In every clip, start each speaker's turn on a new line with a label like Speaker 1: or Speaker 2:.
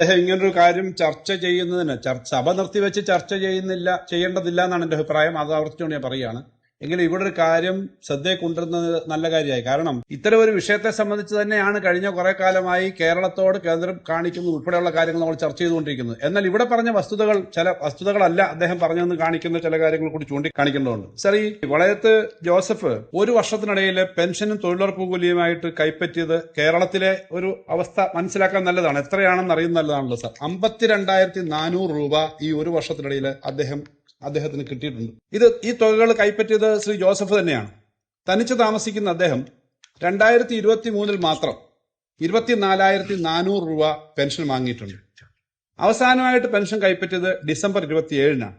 Speaker 1: അദ്ദേഹം ഇങ്ങനൊരു കാര്യം ചർച്ച ചെയ്യുന്നതിന് ചർച്ച സഭ നിർത്തിവെച്ച് ചർച്ച ചെയ്യുന്നില്ല ചെയ്യേണ്ടതില്ല എന്നാണ് എന്റെ അഭിപ്രായം. അത് ആവർത്തിച്ചുകൊണ്ട് ഞാൻ പറയുകയാണ്. എങ്കിലും ഇവിടെ ഒരു കാര്യം ശ്രദ്ധയെ കൊണ്ടുവരുന്നത് നല്ല കാര്യമായി. കാരണം ഇത്തരം ഒരു വിഷയത്തെ സംബന്ധിച്ച് തന്നെയാണ് കഴിഞ്ഞ കുറെ കാലമായി കേരളത്തോട് കേന്ദ്രം കാണിക്കുന്നത് ഉൾപ്പെടെയുള്ള കാര്യങ്ങൾ നമ്മൾ ചർച്ച ചെയ്തുകൊണ്ടിരിക്കുന്നത് എന്നാൽ ഇവിടെ പറഞ്ഞ വസ്തുതകൾ ചില വസ്തുതകളല്ല അദ്ദേഹം പറഞ്ഞെന്ന് കാണിക്കുന്ന ചില കാര്യങ്ങൾ കൂടി ചൂണ്ടിക്കാണിക്കേണ്ടതുണ്ട്. സർ ഈ വളയത്ത് ജോസഫ് ഒരു വർഷത്തിനിടയിൽ പെൻഷനും തൊഴിലുറപ്പ് കൂലിയുമായിട്ട് കൈപ്പറ്റിയത് കേരളത്തിലെ ഒരു അവസ്ഥ മനസ്സിലാക്കാൻ നല്ലതാണ്. എത്രയാണെന്ന് അറിയുന്ന നല്ലതാണല്ലോ സർ. അമ്പത്തിരണ്ടായിരത്തി നാനൂറ് രൂപ ഈ ഒരു വർഷത്തിനിടയിൽ അദ്ദേഹം അദ്ദേഹത്തിന് കിട്ടിയിട്ടുണ്ട്. ഇത് ഈ തുകകൾ കൈപ്പറ്റിയത് ശ്രീ ജോസഫ് തന്നെയാണ്. തനിച്ച് താമസിക്കുന്ന അദ്ദേഹം രണ്ടായിരത്തി ഇരുപത്തി മൂന്നിൽ മാത്രം ഇരുപത്തിനാലായിരത്തി നാനൂറ് രൂപ പെൻഷൻ വാങ്ങിയിട്ടുണ്ട്. അവസാനമായിട്ട് പെൻഷൻ കൈപ്പറ്റിയത് ഡിസംബർ ഇരുപത്തിയേഴിനാണ്.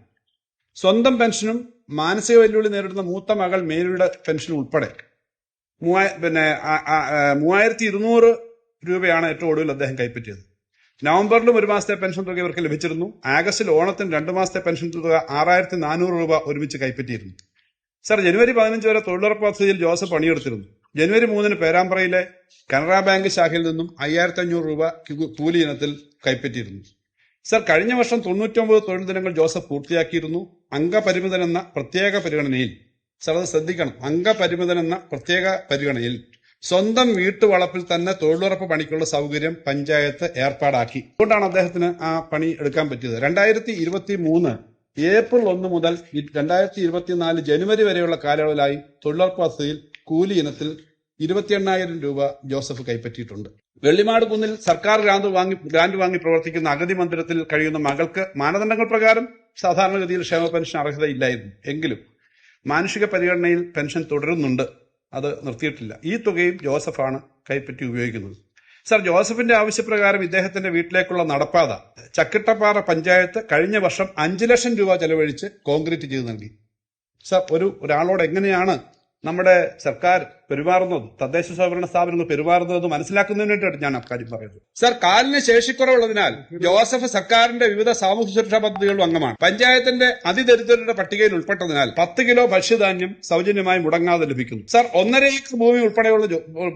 Speaker 1: സ്വന്തം പെൻഷനും മാനസിക വെല്ലുവിളി നേരിടുന്ന മൂത്ത മകൾ മേരിയുടെ പെൻഷനും ഉൾപ്പെടെ മൂവായ പിന്നെ മൂവായിരത്തി ഇരുന്നൂറ് രൂപയാണ് ഏറ്റവും ഒടുവിൽ അദ്ദേഹം കൈപ്പറ്റിയത്. നവംബറിലും ഒരു മാസത്തെ പെൻഷൻ തുക ഇവർക്ക് ലഭിച്ചിരുന്നു. ആഗസ്റ്റിൽ ഓണത്തിന് രണ്ടു മാസത്തെ പെൻഷൻ തുക ആറായിരത്തി നാനൂറ് രൂപ ഒരുമിച്ച് കൈപ്പറ്റിയിരുന്നു. സർ ജനുവരി പതിനഞ്ച് വരെ തൊഴിലുറപ്പ് പദ്ധതിയിൽ ജോസഫ് പണിയെടുത്തിരുന്നു. ജനുവരി മൂന്നിന് പേരാമ്പ്രയിലെ കനറ ബാങ്ക് ശാഖയിൽ നിന്നും അയ്യായിരത്തി അഞ്ഞൂറ് രൂപ കൂലി ഇനത്തിൽ കൈപ്പറ്റിയിരുന്നു. സർ കഴിഞ്ഞ വർഷം തൊണ്ണൂറ്റൊമ്പത് തൊഴിൽ ദിനങ്ങൾ ജോസഫ് പൂർത്തിയാക്കിയിരുന്നു. അംഗപരിമിതൻ എന്ന പ്രത്യേക പരിഗണനയിൽ സർ അത് ശ്രദ്ധിക്കണം അംഗപരിമിതൻ എന്ന പ്രത്യേക പരിഗണനയിൽ സ്വന്തം വീട്ടുവളപ്പിൽ തന്നെ തൊഴിലുറപ്പ് പണിക്കുള്ള സൗകര്യം പഞ്ചായത്ത് ഏർപ്പാടാക്കി. അതുകൊണ്ടാണ് അദ്ദേഹത്തിന് ആ പണി എടുക്കാൻ പറ്റിയത്. രണ്ടായിരത്തി ഇരുപത്തി മൂന്ന് ഏപ്രിൽ ഒന്ന് മുതൽ രണ്ടായിരത്തി ഇരുപത്തിനാല് ജനുവരി വരെയുള്ള കാലയളവിലായി തൊഴിലുറപ്പ് പദ്ധതിയിൽ കൂലി ഇനത്തിൽ ഇരുപത്തി എണ്ണായിരം രൂപ ജോസഫ് കൈപ്പറ്റിയിട്ടുണ്ട്. വെള്ളിമാട് കുന്നിൽ സർക്കാർ ഗ്രാന്റ് വാങ്ങി ഗ്രാന്റ് വാങ്ങി പ്രവർത്തിക്കുന്ന അഗതി മന്ദിരത്തിൽ കഴിയുന്ന മകൾക്ക് മാനദണ്ഡങ്ങൾ പ്രകാരം സാധാരണഗതിയിൽ ക്ഷേമ പെൻഷൻ അർഹതയില്ലായിരുന്നു. എങ്കിലും മാനുഷിക പരിഗണനയിൽ പെൻഷൻ തുടരുന്നുണ്ട്. അത് നിർത്തിയിട്ടില്ല. ഈ തുകയും ജോസഫാണ് കൈപ്പറ്റി ഉപയോഗിക്കുന്നത്. സർ ജോസഫിന്റെ ആവശ്യപ്രകാരം ഇദ്ദേഹത്തിന്റെ വീട്ടിലേക്കുള്ള നടപ്പാത ചക്കിട്ടപ്പാറ പഞ്ചായത്ത് കഴിഞ്ഞ വർഷം അഞ്ചു ലക്ഷം രൂപ ചെലവഴിച്ച് കോൺക്രീറ്റ് ചെയ്ത് നൽകി. സർ ഒരു ഒരാളോട് എങ്ങനെയാണ് നമ്മുടെ സർക്കാർ പെരുമാറുന്നത് തദ്ദേശ സ്വയംഭരണ സ്ഥാപനങ്ങൾ പെരുമാറുന്നത് മനസ്സിലാക്കുന്നതിന് വേണ്ടിയിട്ടാണ് ഞാൻ അക്കാര്യം പറയുന്നത്. സർ കാലിന് ശേഷിക്കുറവുള്ളതിനാൽ ജോസഫ് സർക്കാരിന്റെ വിവിധ സാമൂഹ്യ സുരക്ഷാ പദ്ധതികളും അംഗമാണ്. പഞ്ചായത്തിന്റെ അതിദരിദ്രരുടെ പട്ടികയിൽ ഉൾപ്പെട്ടതിനാൽ പത്ത് കിലോ ഭക്ഷ്യധാന്യം സൗജന്യമായി മുടങ്ങാതെ ലഭിക്കുന്നു. സർ ഒന്നര ഏക്കർ ഭൂമി ഉൾപ്പെടെയുള്ള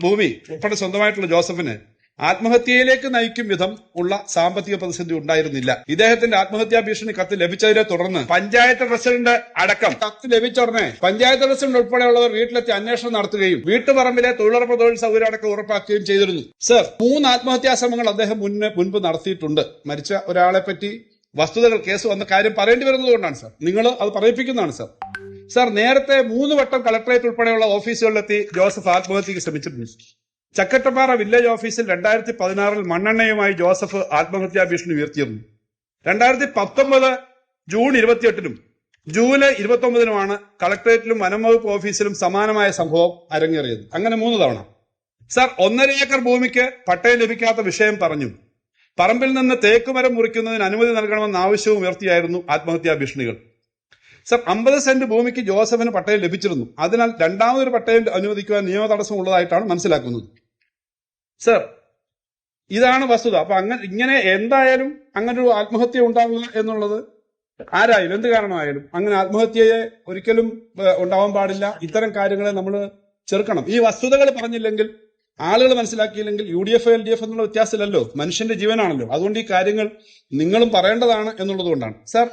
Speaker 1: ഭൂമി ഉൾപ്പെടെ സ്വന്തമായിട്ടുള്ള ജോസഫിന് ആത്മഹത്യയിലേക്ക് നയിക്കും വിധം ഉള്ള സാമ്പത്തിക പ്രതിസന്ധി ഉണ്ടായിരുന്നില്ല. ഇദ്ദേഹത്തിന്റെ ആത്മഹത്യാ ഭീഷണി കത്ത് ലഭിച്ചതിനെ തുടർന്ന് പഞ്ചായത്ത് പ്രസിഡന്റ് അടക്കം കത്ത് ലഭിച്ച ഉടനെ പഞ്ചായത്ത് പ്രസിഡന്റ് ഉൾപ്പെടെയുള്ളവർ വീട്ടിലെത്തി അന്വേഷണം നടത്തുകയും വീട്ടുപറമ്പിലെ തൊഴിലുറപ്പ് തൊഴിൽ സൗകര്യം അടക്കം ഉറപ്പാക്കുകയും ചെയ്തിരുന്നു. സർ മൂന്ന് ആത്മഹത്യാ ശ്രമങ്ങൾ അദ്ദേഹം മുന്നേ മുൻപ് നടത്തിയിട്ടുണ്ട്. മരിച്ച ഒരാളെ പറ്റി വസ്തുതകൾ കേസ് വന്ന കാര്യം പറയേണ്ടി വരുന്നത് കൊണ്ടാണ് സർ. നിങ്ങൾ അത് പറയിപ്പിക്കുന്നതാണ് സർ. സർ നേരത്തെ മൂന്ന് വട്ടം കളക്ടറേറ്റ് ഉൾപ്പെടെയുള്ള ഓഫീസുകളിലെത്തി ജോസഫ് ആത്മഹത്യക്ക് ശ്രമിച്ചിട്ടുണ്ട്. ചക്കട്ടപ്പാറ വില്ലേജ് ഓഫീസിൽ രണ്ടായിരത്തി പതിനാറിൽ മണ്ണെണ്ണയുമായി ജോസഫ് ആത്മഹത്യാ ഭീഷണി ഉയർത്തിയിരുന്നു. രണ്ടായിരത്തി പത്തൊമ്പത് ജൂൺ ഇരുപത്തിയെട്ടിനും ജൂലൈ ഇരുപത്തി ഒമ്പതിനുമാണ് കളക്ടറേറ്റിലും വനം വകുപ്പ് ഓഫീസിലും സമാനമായ സംഭവം അരങ്ങേറിയത്. അങ്ങനെ മൂന്ന് തവണ. സർ ഒന്നര ഏക്കർ ഭൂമിക്ക് പട്ടയം ലഭിക്കാത്ത വിഷയം പറഞ്ഞു. പറമ്പിൽ നിന്ന് തേക്കുമരം മുറിക്കുന്നതിന് അനുമതി നൽകണമെന്ന ആവശ്യവും ഉയർത്തിയായിരുന്നു ആത്മഹത്യാ ഭീഷണികൾ. സർ അമ്പത് സെന്റ് ഭൂമിക്ക് ജോസഫിന് പട്ടയം ലഭിച്ചിരുന്നു. അതിനാൽ രണ്ടാമതൊരു പട്ടയം അനുവദിക്കുവാൻ നിയമ തടസ്സം ഉള്ളതായിട്ടാണ് മനസ്സിലാക്കുന്നത്. സർ ഇതാണ് വസ്തുത. അപ്പൊ അങ്ങനെ ഇങ്ങനെ എന്തായാലും അങ്ങനെ ഒരു ആത്മഹത്യ ഉണ്ടാവുക എന്നുള്ളത് ആരായാലും എന്ത് കാരണമായാലും അങ്ങനെ ആത്മഹത്യയെ ഒരിക്കലും ഉണ്ടാവാൻ പാടില്ല. ഇത്തരം കാര്യങ്ങളെ നമ്മൾ ചെറുക്കണം. ഈ വസ്തുതകൾ പറഞ്ഞില്ലെങ്കിൽ ആളുകൾ മനസ്സിലാക്കിയില്ലെങ്കിൽ U D F L D F എന്നുള്ള വ്യത്യാസമില്ലല്ലോ. മനുഷ്യന്റെ ജീവനാണല്ലോ. അതുകൊണ്ട് ഈ കാര്യങ്ങൾ നിങ്ങളും പറയേണ്ടതാണ് എന്നുള്ളത് കൊണ്ടാണ്. സർ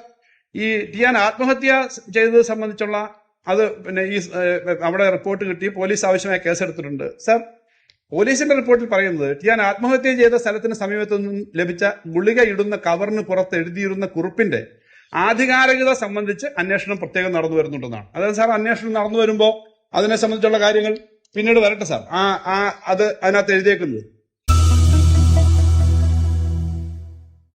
Speaker 1: ഈ ടിയാൻ ആത്മഹത്യ ചെയ്തത് സംബന്ധിച്ചുള്ള അത് പിന്നെ ഈ അവിടെ റിപ്പോർട്ട് കിട്ടി. പോലീസ് ആവശ്യമായ കേസെടുത്തിട്ടുണ്ട്. സർ പോലീസിന്റെ റിപ്പോർട്ടിൽ പറയുന്നത് ടിയാൻ ആത്മഹത്യ ചെയ്ത സ്ഥലത്തിന് സമീപത്തു നിന്നും ലഭിച്ച ഗുളിക ഇടുന്ന കവറിന് പുറത്ത് എഴുതിയിരുന്ന കുറിപ്പിന്റെ ആധികാരികത സംബന്ധിച്ച് അന്വേഷണം പ്രത്യേകം നടന്നു വരുന്നുണ്ടെന്നാണ്. അതായത് സാർ അന്വേഷണം നടന്നു വരുമ്പോൾ അതിനെ സംബന്ധിച്ചുള്ള കാര്യങ്ങൾ പിന്നീട് വരട്ടെ സാർ. ആ ആ അത് അതിനകത്ത് എഴുതിയേക്കുന്നത്.